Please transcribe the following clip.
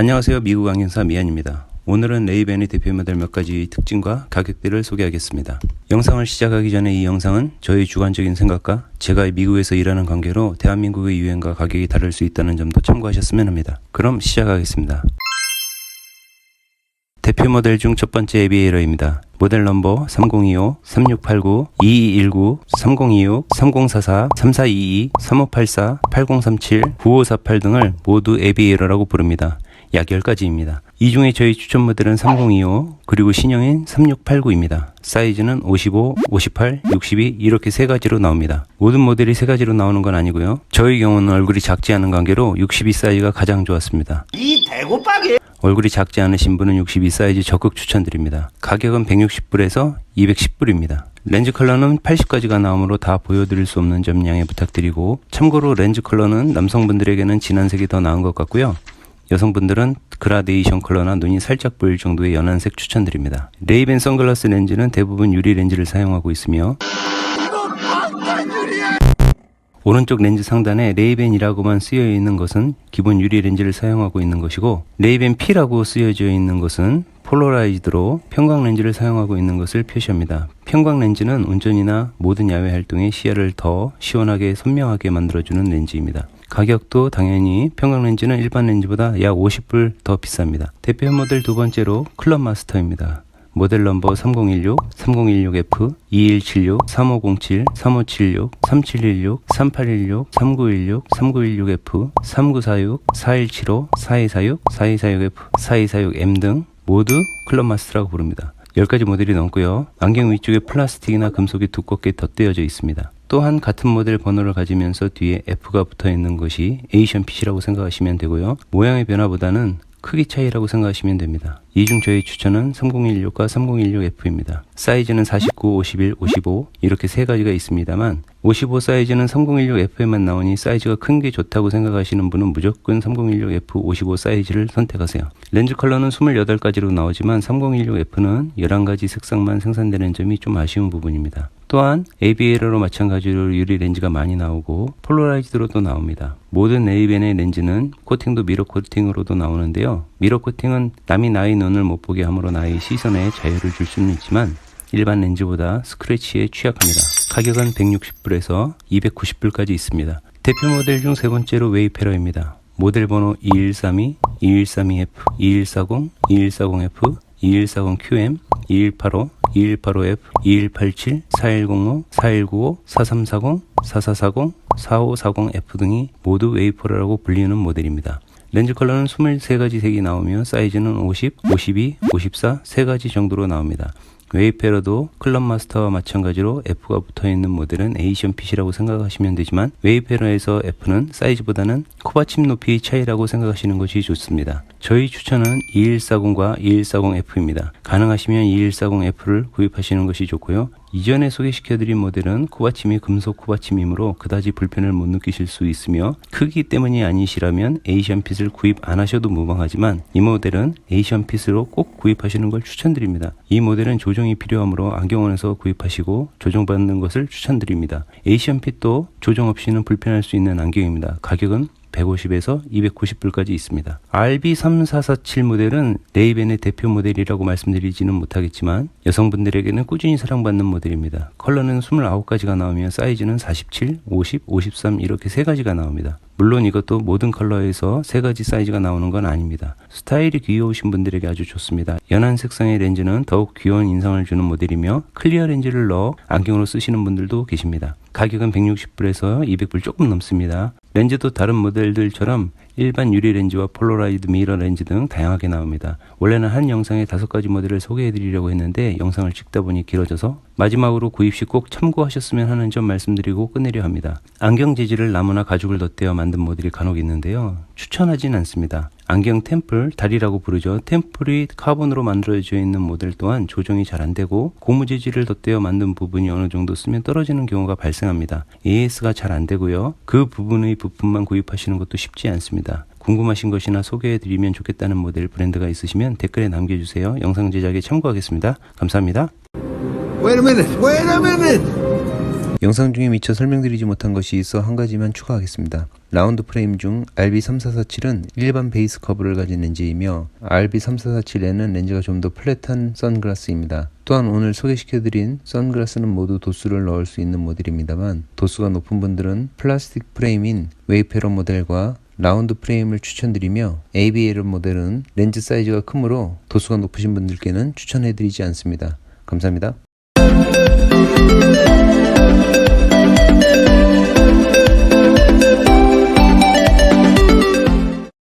안녕하세요. 미국 항공사 미안입니다. 오늘은 레이벤의 대표 모델 몇 가지 특징과 가격대를 소개하겠습니다. 영상을 시작하기 전에 이 영상은 저의 주관적인 생각과 제가 미국에서 일하는 관계로 대한민국의 유행과 가격이 다를 수 있다는 점도 참고하셨으면 합니다. 그럼 시작하겠습니다. 대표 모델 중 첫 번째 에비에이러입니다. 모델 넘버 3025, 3689, 2219, 3026, 3044, 3422, 3584, 8037, 9548 등을 모두 에비에이러라고 부릅니다. 약 10가지입니다. 이 중에 저희 추천 모델은 3025, 그리고 신형인 3689입니다. 사이즈는 55, 58, 62 이렇게 세 가지로 나옵니다. 모든 모델이 세 가지로 나오는 건 아니고요. 저희 경우는 얼굴이 작지 않은 관계로 62 사이즈가 가장 좋았습니다. 이 대고박이 얼굴이 작지 않으신 분은 62 사이즈 적극 추천드립니다. 가격은 160불에서 210불입니다. 렌즈 컬러는 80가지가 나오므로 다 보여드릴 수 없는 점 양해 부탁드리고 참고로 렌즈 컬러는 남성분들에게는 진한 색이 더 나은 것 같고요. 여성분들은 그라데이션 컬러나 눈이 살짝 보일 정도의 연한 색 추천드립니다. 레이벤 선글라스 렌즈는 대부분 유리 렌즈를 사용하고 있으며 오른쪽 렌즈 상단에 레이벤이라고만 쓰여 있는 것은 기본 유리 렌즈를 사용하고 있는 것이고 레이벤 P라고 쓰여져 있는 것은 폴로라이즈드로 평광 렌즈를 사용하고 있는 것을 표시합니다. 평광 렌즈는 운전이나 모든 야외 활동에 시야를 더 시원하게 선명하게 만들어주는 렌즈입니다. 가격도 당연히 평광 렌즈는 일반 렌즈보다 약 50불 더 비쌉니다. 대표 모델 두 번째로 클럽 마스터입니다. 모델 넘버 3016, 3016F, 2176, 3507, 3576, 3716, 3816, 3916, 3916F, 3946, 4175, 4246, 4246F, 4246M 등 모두 클럽 마스터라고 부릅니다. 10가지 모델이 넘고요. 안경 위쪽에 플라스틱이나 금속이 두껍게 덧대어져 있습니다. 또한 같은 모델 번호를 가지면서 뒤에 F가 붙어 있는 것이 에이션 핏이라고 생각하시면 되고요. 모양의 변화보다는 크기 차이라고 생각하시면 됩니다. 이 중 저희 추천은 3016과 3016F입니다. 사이즈는 49, 51, 55 이렇게 세 가지가 있습니다만 55 사이즈는 3016F에만 나오니 사이즈가 큰 게 좋다고 생각하시는 분은 무조건 3016F 55 사이즈를 선택하세요. 렌즈 컬러는 28가지로 나오지만 3016F는 11가지 색상만 생산되는 점이 좀 아쉬운 부분입니다. 또한 ABL로 마찬가지로 유리 렌즈가 많이 나오고 폴로라이즈드로도 나옵니다. 모든 레이벤의 렌즈는 코팅도 미러 코팅으로도 나오는데요. 미러 코팅은 남이 나의 눈을 못 보게 함으로 나의 시선에 자유를 줄 수는 있지만 일반 렌즈보다 스크래치에 취약합니다. 가격은 160불에서 290불까지 있습니다. 대표 모델 중 세 번째로 웨이페러입니다. 모델 번호 2132, 2132F, 2140, 2140F, 2140QM, 2185, 2185F, 2187, 4105, 4195, 4340, 4440, 4540F 등이 모두 웨이퍼라고 불리는 모델입니다. 렌즈 컬러는 23가지 색이 나오며 사이즈는 50, 52, 54, 3가지 정도로 나옵니다. 웨이페러도 클럽 마스터와 마찬가지로 F가 붙어 있는 모델은 에이션 핏이라고 생각하시면 되지만 웨이페러에서 F는 사이즈보다는 코받침 높이 차이라고 생각하시는 것이 좋습니다. 저희 추천은 2140과 2140F입니다. 가능하시면 2140F를 구입하시는 것이 좋고요. 이전에 소개시켜드린 모델은 코받침이 금속 코받침이므로 그다지 불편을 못 느끼실 수 있으며 크기 때문이 아니시라면 에이션 핏을 구입 안 하셔도 무방하지만 이 모델은 에이션 핏으로 꼭 구입하시는 걸 추천드립니다. 이 모델은 조정이 필요하므로 안경원에서 구입하시고 조정받는 것을 추천드립니다. 에이션 핏도 조정 없이는 불편할 수 있는 안경입니다. 가격은 150에서 290불까지 있습니다. RB3447 모델은 레이벤의 대표 모델이라고 말씀드리지는 못하겠지만 여성분들에게는 꾸준히 사랑받는 모델입니다. 컬러는 29가지가 나오며 사이즈는 47, 50, 53 이렇게 세 가지가 나옵니다. 물론 이것도 모든 컬러에서 세 가지 사이즈가 나오는 건 아닙니다. 스타일이 귀여우신 분들에게 아주 좋습니다. 연한 색상의 렌즈는 더욱 귀여운 인상을 주는 모델이며 클리어 렌즈를 넣어 안경으로 쓰시는 분들도 계십니다. 가격은 160불에서 200불 조금 넘습니다. 렌즈도 다른 모델들처럼 일반 유리 렌즈와 폴로라이드 미러 렌즈 등 다양하게 나옵니다. 원래는 한 영상에 다섯 가지 모델을 소개해 드리려고 했는데 영상을 찍다 보니 길어져서 마지막으로 구입 시 꼭 참고하셨으면 하는 점 말씀드리고 끝내려 합니다. 안경 재질을 나무나 가죽을 덧대어 만든 모델이 간혹 있는데요. 추천하진 않습니다. 안경 템플, 다리라고 부르죠. 템플이 카본으로 만들어져 있는 모델 또한 조정이 잘 안 되고 고무 재질을 덧대어 만든 부분이 어느 정도 쓰면 떨어지는 경우가 발생합니다. AS가 잘 안 되고요. 그 부분의 부품만 구입하시는 것도 쉽지 않습니다. 궁금하신 것이나 소개해드리면 좋겠다는 모델 브랜드가 있으시면 댓글에 남겨주세요. 영상 제작에 참고하겠습니다. 감사합니다. Wait a minute, wait a minute! 영상 중에 미처 설명드리지 못한 것이 있어 한 가지만 추가하겠습니다. 라운드 프레임 중 RB3447은 일반 베이스 커브를 가진 렌즈이며 RB3447에는 렌즈가 좀 더 플랫한 선글라스입니다. 또한 오늘 소개시켜드린 선글라스는 모두 도수를 넣을 수 있는 모델입니다만 도수가 높은 분들은 플라스틱 프레임인 웨이페러 모델과 라운드 프레임을 추천드리며 ABL 모델은 렌즈 사이즈가 크므로 도수가 높으신 분들께는 추천해드리지 않습니다. 감사합니다.